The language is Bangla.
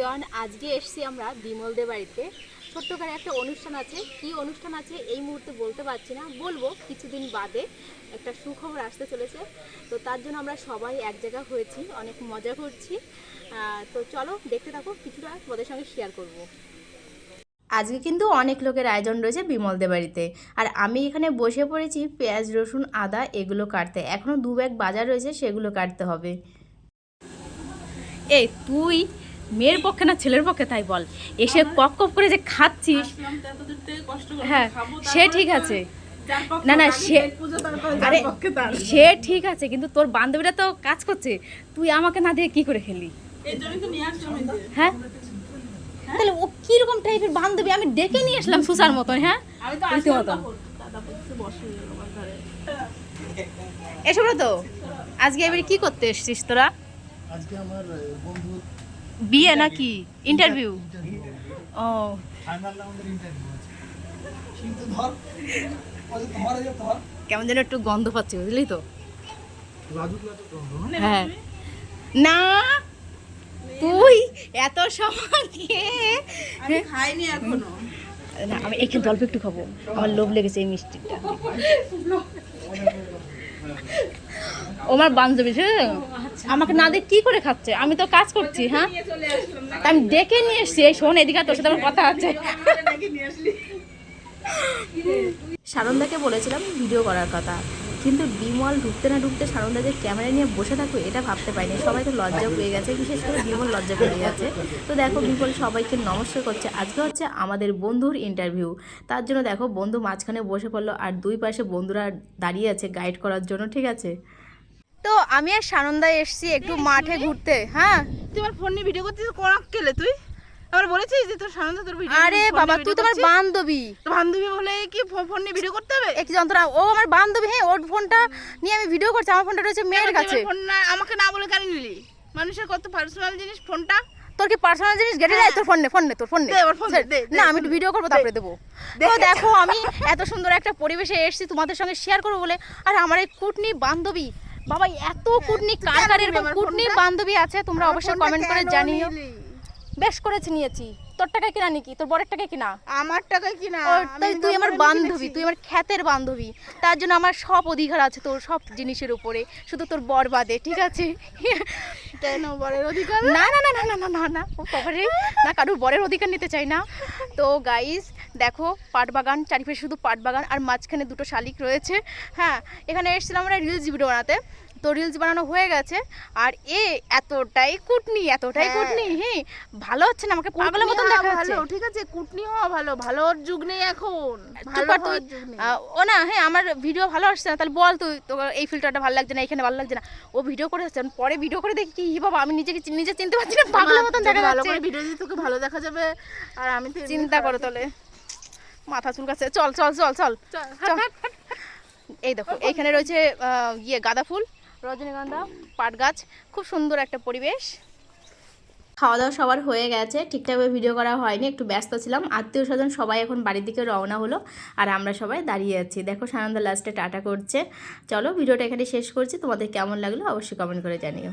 এভরিওয়ান আজকে এসেছি আমরা বিমলদের বাড়িতে। ছোট্ট করে একটা অনুষ্ঠান আছে। কি অনুষ্ঠান আছে এই মুহূর্তে বলতে পারছি না। বলব, কিছুদিন বাদে একটা সুখবর আসতে চলেছে। তো তার জন্য আমরা সবাই এক জায়গা হয়েছি, অনেক মজা করছি। তো চলো, দেখতে থাকো, কিছুটা তোমাদের সঙ্গে শেয়ার করব। আজকে কিন্তু অনেক লোকের আয়োজন রয়েছে বিমলদের বাড়িতে। আর আমি এখানে বসে পড়েছি পেঁয়াজ, রসুন, আদা, এগুলো কাটতে। এখনও দু ব্যাগ বাজার রয়েছে, সেগুলো কাটতে হবে। এই তুই মেয়ের পক্ষে না ছেলের পক্ষে তাই বল। এসে কপ কপ করে যে খাচ্ছিস হ্যাঁ সে ঠিক আছে। না, না, সে- আরে সে ঠিক আছে কিন্তু তোর বান্ধবীরা তো কাজ করছে। তুই আমাকে না দিয়ে কি করে খেলি। হ্যাঁ? তাহলে ও কীরকম টাইপের বান্ধবী? আমি ডেকে নিয়ে আসলাম সুসার মতন হ্যাঁ। এসব তো। আজকে এবারে কি করতে এসছিস তোরা? আজকে আমার বন্ধু বিয়ে নাকি? ইন্টারভিউ ও। কেমন যেন একটু গন্ধ পাচ্ছি বুঝলি তো? লাজুক লাজুক গন্ধ না? হ্যাঁ না তুই এত সময় খাইনি এখনও। না আমি এখানে অল্প একটু খাব। আমার লোভ লেগেছে এই মিষ্টিটা। আমার বান্ধবী সে আমাকে না দিয়ে কি করে খাচ্ছে? আমি তো কাজ করছি হ্যাঁ? আমি ডেকে নিয়ে এসছি। এই শোন, এদিকে তোর সাথে আমার কথা আছে। সারন্দাকে বলেছিলাম ভিডিও করার কথা, কিন্তু বিমল ঢুকতে না ঢুকতে সারন্দা যে ক্যামেরা নিয়ে বসে থাকবে, এটা ভাবতে পারিনি। সবাই তো লজ্জা পেয়ে গেছে, বিশেষ করে বিমল লজ্জা পেয়ে গেছে। তো দেখো বিমল সবাইকে নমস্কার করছে। আজকে হচ্ছে আমাদের বন্ধুর ইন্টারভিউ তার জন্য দেখো, বন্ধু মাঝখানে বসে পড়ল, আর দুই পাশে বন্ধুরা দাঁড়িয়ে আছে গাইড করার জন্য, ঠিক আছে? তো আমি আর সানন্দায় এসছি একটু মাঠে ঘুরতে হ্যাঁ? তুই আমার ফোন নিয়ে ভিডিও করছিস? কোন কেলে তুই? আবার বলেছিস যে তোর সামনে তোর ভিডিও আরে বাবা তুই তোমার বান্ধবী। বান্ধবী বলে কি ফোন নিয়ে ভিডিও করতে হবে? একই যন্ত্রণা ও আমার বান্ধবী হ্যাঁ ওর ফোনটা নিয়ে আমি ভিডিও করছি আমার ফোনটা রয়েছে মেয়ের কাছে। ফোন না আমাকে না বলে কেন নিলি? মানুষের কত পার্সোনাল জিনিস ফোনটা? তোর কি পার্সোনাল জিনিস? গেটে যায় তোর ফোন নে ফোন নে তোর ফোন নে। না আমি একটু ভিডিও করব তারপরে দেবো। তো দেখো। আমি এত সুন্দর একটা পরিবেশে এসেছি তোমাদের সঙ্গে শেয়ার করব বলে। আর আমার এই কুটনি বান্ধবী বাবা এত কুটনি কার কেন কার নিলি এরকম কুটনি? বান্ধবী আছে তোমরা অবশ্যই কমেন্ট করে কেন জানিও। বেশ করেছে নিয়েছি। তোর টাকায় কিনা নাকি? তোর বরের টাকায় কিনা? আমার টাকায় কি না ওর তাই তুই আমার বান্ধবী তুই আমার খ্যাতের বান্ধবী। তার জন্য আমার সব অধিকার আছে তোর সব জিনিসের উপরে। শুধু তোর বর বাদে ঠিক আছে? কেন বরের অধিকার? না না না না না না না না না কারোর বরের অধিকার নিতে চাই না। তো গাইস দেখো পাট বাগান চারিপাশে শুধু পাট বাগান আর মাঝখানে দুটো শালিক রয়েছে। হ্যাঁ এখানে এসেছিলাম আমরা রিলস ভিডিও বানাতে। তো রিলস বানানো হয়ে গেছে। আর এ এতটাই কুটনি এতটাই হ্যাঁ। কুটনি হ্যাঁ ভালো হচ্ছে না? আমাকে পাগলের মতন কুটনি দেখা ভালো ঠিক আছে কুটনি হওয়া ভালো ভালোর যুগ নেই এখন। ভালো তুই। ও না হ্যাঁ আমার ভিডিও ভালো আসছে না তাহলে বল তুই তোর এই ফিল্টারটা ভালো লাগছে না এখানে ভালো লাগছে না। ও ভিডিও করে আসছে পরে ভিডিও করে দেখি কি বাবা আমি নিজেকে নিজে চিনতে পারছি না পাগলের মতন দেখা যাচ্ছে। ভালো করে ভিডিও দিলে তোকে ভালো দেখা যাবে আর আমি তো চিন্তা করো তাহলে। মাথা চুলকাচ্ছে চল চল চল চল। এই দেখো এইখানে রয়েছে ইয়ে গাঁদা ফুল রজনীগন্ধা পাট গাছ। খুব সুন্দর একটা পরিবেশ। খাওয়া দাওয়া সবার হয়ে গেছে ঠিকঠাকভাবে ভিডিও করা হয়নি একটু ব্যস্ত ছিলাম। আত্মীয় স্বজন সবাই এখন বাড়ির দিকে রওনা হলো আর আমরা সবাই দাঁড়িয়ে আছি। দেখো সানন্দা লাস্টে টাটা করছে। চলো ভিডিওটা এখানে শেষ করছি। তোমাদের কেমন লাগল অবশ্যই কমেন্ট করে জানিও।